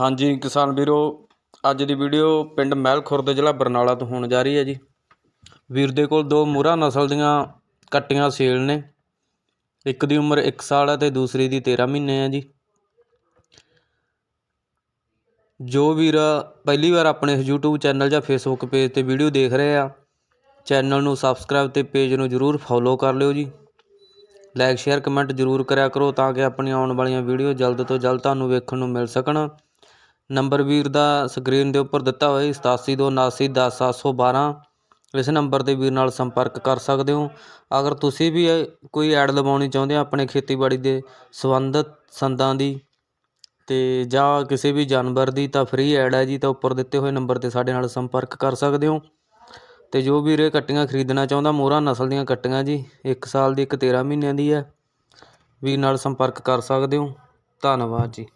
ਹਾਂਜੀ, ਕਿਸਾਨ ਵੀਰੋ, ਅੱਜ ਦੀ ਵੀਡੀਓ ਪਿੰਡ ਮਹਿਲ ਖੁਰਦ ਜ਼ਿਲ੍ਹਾ ਬਰਨਾਲਾ ਤੋਂ ਹੋਣ ਜਾ ਰਹੀ ਹੈ ਜੀ। ਵੀਰ ਦੇ ਕੋਲ ਦੋ ਮੂਰਾ ਨਸਲ ਦੀਆਂ ਕੱਟੀਆਂ ਸੇਲ ਨੇ। ਇੱਕ ਦੀ ਉਮਰ 1 ਸਾਲ ਹੈ ਤੇ ਦੂਸਰੀ ਦੀ 13 ਮਹੀਨੇ ਹੈ ਜੀ। ਜੋ ਵੀਰ ਪਹਿਲੀ ਵਾਰ ਆਪਣੇ ਇਸ YouTube ਚੈਨਲ ਜਾਂ Facebook ਪੇਜ ਤੇ ਵੀਡੀਓ ਦੇਖ ਰਹੇ ਆ, ਚੈਨਲ ਨੂੰ ਸਬਸਕ੍ਰਾਈਬ ਤੇ ਪੇਜ ਨੂੰ ਜਰੂਰ ਫੋਲੋ ਕਰ ਲਿਓ ਜੀ। ਲਾਈਕ ਸ਼ੇਅਰ ਕਮੈਂਟ ਜਰੂਰ ਕਰਿਆ ਕਰੋ ਤਾਂ ਕਿ ਆਪਣੀਆਂ ਆਉਣ ਵਾਲੀਆਂ ਵੀਡੀਓ ਜਲਦ ਤੋਂ ਜਲਦ ਤੁਹਾਨੂੰ ਵੇਖਣ ਨੂੰ ਮਿਲ ਸਕਣ। ਨੰਬਰ ਵੀਰ ਦਾ ਸਕਰੀਨ ਦੇ ਉੱਪਰ ਦਿੱਤਾ ਹੋਇਆ ਸਤਾਸੀ ਦੋ ਉਨਾਸੀ ਦਸ ਸੱਤ ਸੌ ਬਾਰ੍ਹਾਂ ਇਸ ਨੰਬਰ ਤੇ ਵੀਰ ਨਾਲ ਸੰਪਰਕ ਕਰ ਸਕਦੇ ਹੋ। ਅਗਰ ਤੁਸੀਂ ਵੀ ਕੋਈ ਐਡ ਲਵਾਉਣੀ ਚਾਹੁੰਦੇ ਹੋ ਆਪਣੇ ਖੇਤੀਬਾੜੀ ਦੇ ਸੰਬੰਧਿਤ ਸੰਦਾਂ ਦੀ ਅਤੇ ਜਾਂ ਕਿਸੇ ਵੀ ਜਾਨਵਰ ਦੀ, ਤਾਂ ਫ੍ਰੀ ਐਡ ਹੈ ਜੀ, ਤਾਂ ਉੱਪਰ ਦਿੱਤੇ ਹੋਏ ਨੰਬਰ ਤੇ ਸਾਡੇ ਨਾਲ ਸੰਪਰਕ ਕਰ ਸਕਦੇ ਹੋ। ਅਤੇ ਜੋ ਵੀਰ ਇਹ ਕੱਟੀਆਂ ਖਰੀਦਣਾ ਚਾਹੁੰਦਾ, ਮੋਹਰਾ ਨਸਲ ਦੀਆਂ ਕੱਟੀਆਂ ਜੀ, ਇੱਕ ਸਾਲ ਦੀ, ਇੱਕ 13 ਮਹੀਨਿਆਂ ਦੀ ਹੈ। ਵੀਰ ਨਾਲ ਸੰਪਰਕ ਕਰ ਸਕਦੇ ਹੋ। ਧੰਨਵਾਦ ਜੀ।